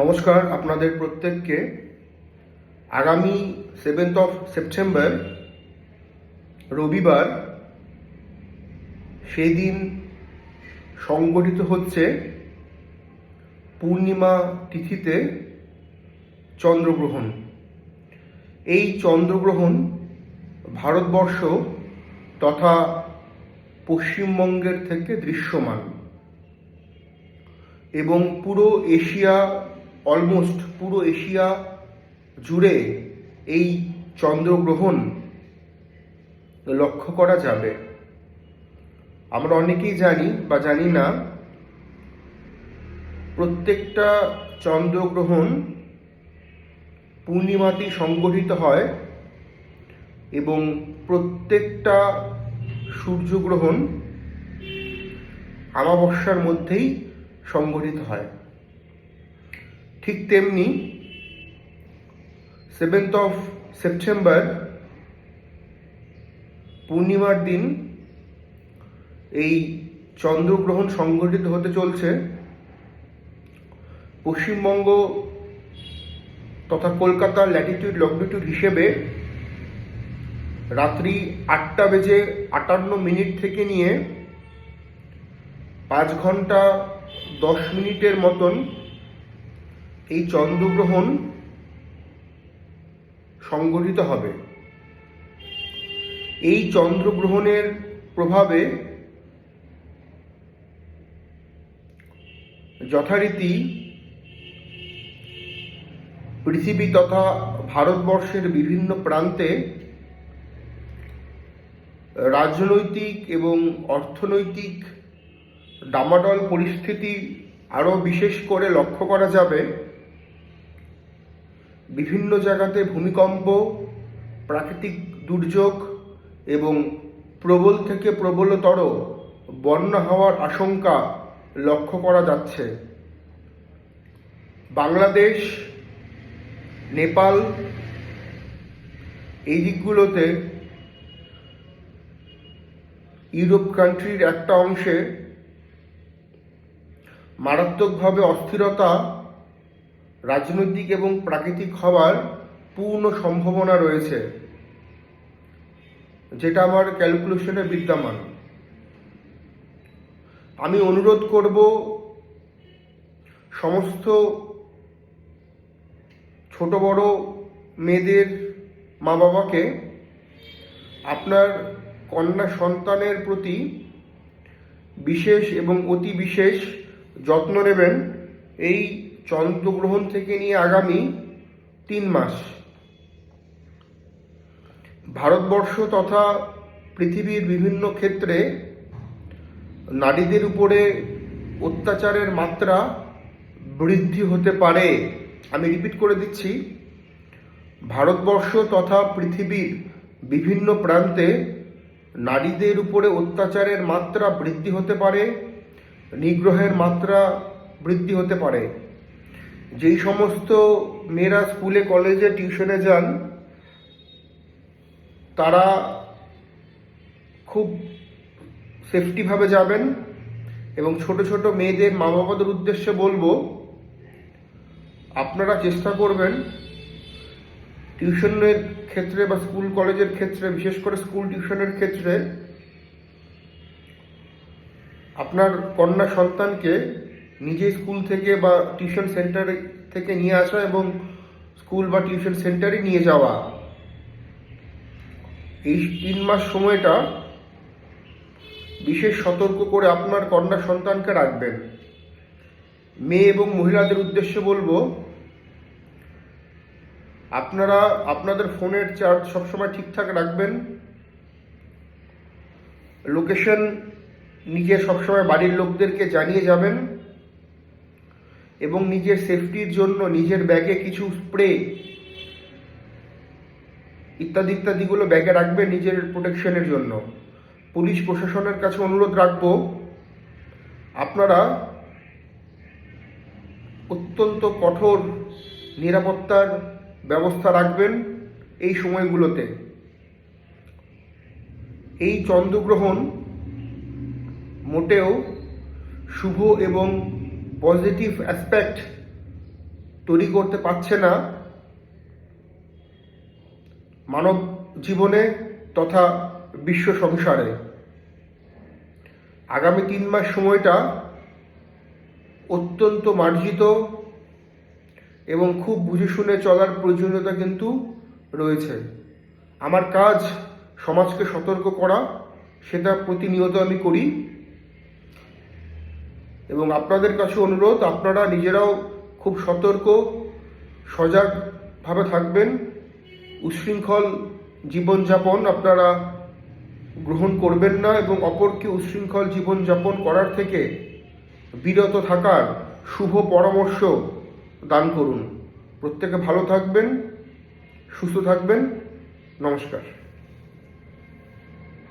নমস্কার আপনাদের প্রত্যেককে। আগামী সেভেন্থ অফ সেপ্টেম্বর রবিবার, সেদিন সংগঠিত হচ্ছে পূর্ণিমা তিথিতে চন্দ্রগ্রহণ। এই চন্দ্রগ্রহণ ভারতবর্ষ তথা পশ্চিমবঙ্গের থেকে দৃশ্যমান এবং পুরো এশিয়া অলমোস্ট পুরো এশিয়া জুড়ে এই চন্দ্রগ্রহণ লক্ষ্য করা যাবে। আমরা অনেকেই জানি বা জানি না, প্রত্যেকটা চন্দ্রগ্রহণ পূর্ণিমাতেই সংগঠিত হয় এবং প্রত্যেকটা সূর্যগ্রহণ আমাবস্যার মধ্যেই সংগঠিত হয়। ঠিক তেমনি সেভেন্থ অফ সেপ্টেম্বর পূর্ণিমার দিন এই চন্দ্রগ্রহণ সংগঠিত হতে চলছে। পশ্চিমবঙ্গ তথা কলকাতার ল্যাটিটিউড লংটিটিউড হিসেবে রাত্রি আটটা বেজে আটান্ন মিনিট থেকে নিয়ে পাঁচ ঘণ্টা দশ মিনিটের মতন এই চন্দ্রগ্রহণ সংগঠিত হবে। এই চন্দ্রগ্রহণের প্রভাবে যথারীতি পৃথিবী তথা ভারতবর্ষের বিভিন্ন প্রান্তে রাজনৈতিক এবং অর্থনৈতিক ডামাডল পরিস্থিতি আরও বিশেষ করে লক্ষ্য করা যাবে। বিভিন্ন জায়গাতে ভূমিকম্প, প্রাকৃতিক দুর্যোগ এবং প্রবল থেকে প্রবলতর বন্যা হওয়ার আশঙ্কা লক্ষ্য করা যাচ্ছে। বাংলাদেশ, নেপাল এই দিকগুলোতে ইউরোপ কান্ট্রির একটা অংশে মারাত্মকভাবে অস্থিরতা রাজনৈতিক এবং প্রাকৃতিক হওয়ার পূর্ণ সম্ভাবনা রয়েছে, যেটা আমার ক্যালকুলেশনে বিদ্যমান। আমি অনুরোধ করব, সমস্ত ছোট বড় মেয়েদের মা বাবাকে আপনার কন্যা সন্তানের প্রতি বিশেষ এবং অতি বিশেষ যত্ন নেবেন। এই চন্দ্রগ্রহণ থেকে নিয়ে আগামী তিন মাস। ভারতবর্ষ তথা পৃথিবীর বিভিন্ন ক্ষেত্রে নারীদের উপরে অত্যাচারের মাত্রা বৃদ্ধি হতে পারে। আমি রিপিট করে দিচ্ছি। ভারতবর্ষ তথা পৃথিবীর বিভিন্ন প্রান্তে নারীদের উপরে অত্যাচারের মাত্রা বৃদ্ধি হতে পারে, নিগ্রহের মাত্রা বৃদ্ধি হতে পারে। যেই সমস্ত মেয়েরা স্কুলে, কলেজে, টিউশনে যান, তারা খুব সেফটিভাবে যাবেন এবং ছোট ছোট মেয়েদের মা বাবাদের উদ্দেশ্যে বলব, আপনারা চেষ্টা করবেন টিউশনের ক্ষেত্রে বা স্কুল, কলেজের ক্ষেত্রে, বিশেষ করে স্কুল টিউশনের ক্ষেত্রে, আপনার কন্যা সন্তানকে নিজে স্কুল থেকে বা টিউশন সেন্টার থেকে নিয়ে আসা এবং স্কুল বা টিউশন সেন্টারে নিয়ে যাওয়া। এই তিন মাস সময়টা বিশেষ সতর্ক করে আপনার কন্যা সন্তানকে রাখবেন। মেয়ে এবং মহিলাদের উদ্দেশ্যে বলব, আপনারা আপনাদের ফোনের চার্জ সবসময় ঠিকঠাক রাখবেন। লোকেশন নিজের সবসময় বাড়ির লোকদেরকে জানিয়ে যাবেন। এবং নিজের সেফটির জন্য নিজের ব্যাগে কিছু স্প্রে ইত্যাদি ইত্যাদিগুলো ব্যাগে রাখবেন নিজের প্রোটেকশনের জন্য। পুলিশ প্রশাসনের কাছে অনুরোধ রাখব, আপনারা অত্যন্ত কঠোর নিরাপত্তার ব্যবস্থা রাখবেন এই সময়গুলোতে। এই চন্দ্রগ্রহণ মোটেও শুভ এবং পজিটিভ অ্যাসপেক্ট তৈরি করতে পারছে না মানব জীবনে তথা বিশ্ব সংসারে। আগামী তিন মাস সময়টা অত্যন্ত মার্জিত এবং খুব বুঝে শুনে চলার প্রয়োজনীয়তা কিন্তু রয়েছে। আমার কাজ সমাজকে সতর্ক করা, সেটা প্রতিনিয়ত আমি করি। এবং আপনাদের কাছে অনুরোধ, আপনারা নিজেরাও খুব সতর্ক সজাগভাবে থাকবেন। উচ্ছৃঙ্খল জীবনযাপন আপনারা গ্রহণ করবেন না এবং অপরকে উচ্ছৃঙ্খল জীবনযাপন করার থেকে বিরত থাকার শুভ পরামর্শ দান করুন। প্রত্যেকে ভালো থাকবেন, সুস্থ থাকবেন। নমস্কার।